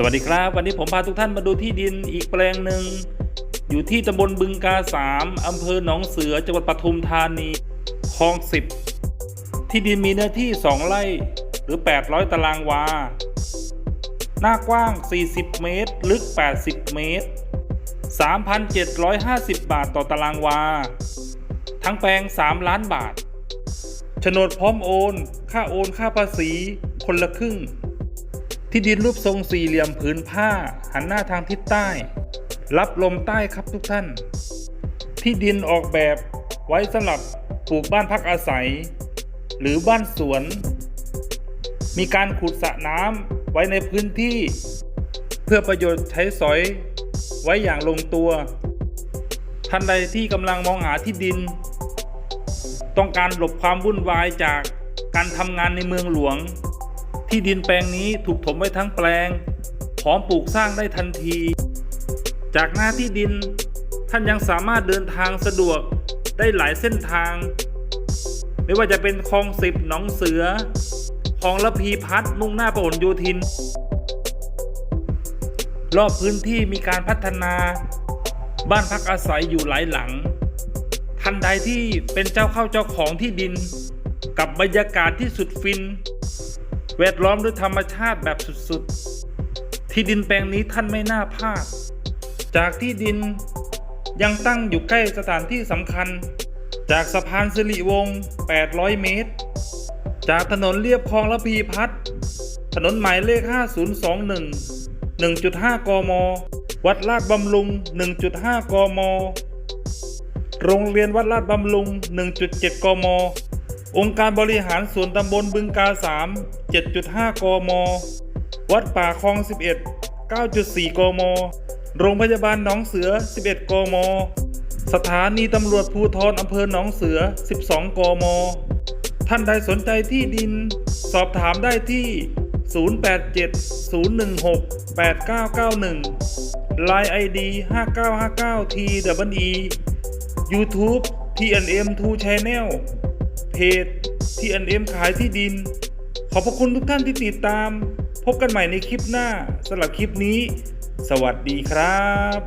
สวัสดีครับ วันนี้ผมพาทุกท่านมาดูที่ดินอีกแปลงหนึ่ง อยู่ที่ตำบลบึงกาสามอำเภอหนองเสือจังหวัดปทุมธานีคลองสิบที่ดินมีเนื้อที่ 2 ไร่หรือ 800 ตารางวา หน้ากว้าง 40 เมตร ลึก 80 เมตร 3,750 บาทต่อตารางวา ทั้งแปลง 3 ล้านบาทโฉนดพร้อมโอน ค่าโอนค่าภาษี คนละครึ่ง ที่ดินรูปทรงสี่เหลี่ยมผืนผ้า หันหน้าทางทิศใต้ รับลมใต้ครับทุกท่าน ที่ดินออกแบบไว้สำหรับปลูกบ้านพักอาศัย หรือบ้านสวน มีการขุดสระน้ำไว้ในพื้นที่ เพื่อประโยชน์ใช้สอยไว้อย่างลงตัว ท่านใดที่กำลังมองหาที่ดิน ต้องการหลบความวุ่นวายจากการทำงานในเมืองหลวง ที่ดินแปลงนี้ถูกถมไว้ทั้งแปลง พร้อมปลูกสร้างได้ทันที จากหน้าที่ดินท่านยังสามารถเดินทางสะดวกได้หลายเส้นทาง ไม่ว่าจะเป็นคลองสิบหนองเสือคลองละพีพัฒน์มุ่งหน้าพหลโยธิน รอบพื้นที่มีการพัฒนาบ้านพักอาศัยอยู่หลายหลังท่านใดที่เป็นเจ้าเข้าเจ้าของที่ดิน กับบรรยากาศที่สุดฟิน แวดล้อมด้วยธรรมชาติแบบสุดๆ ที่ดินแปลงนี้ท่านไม่น่าพลาด จากที่ดินยังตั้งอยู่ใกล้สถานที่สำคัญ จากสะพานสิริวงศ์ 800 เมตร จากถนนเลียบคลองระพีพัฒน์ถนนหมายเลข 5021 1.5 กม วัดลาดบำรุง 1.5 กม โรงเรียนวัดลาดบำรุง 1.7 กม องค์การบริหารส่วนตำบลบึงกา 3 7.5 กม วัดป่าคลอง 11 9.4 กม โรงพยาบาลหนองเสือ 11 กม สถานีตำรวจภูธรอำเภอหนองเสือ 12 กม ท่านใดสนใจที่ดิน สอบถามได้ที่ 087 016 8991 Line ID 5959 TWE YouTube TNM 2 Channel เพจ TNM ขายที่ดิน ขอบพระคุณทุกท่านที่ติดตาม พบกันใหม่ในคลิปหน้าสำหรับคลิปนี้ สวัสดีครับ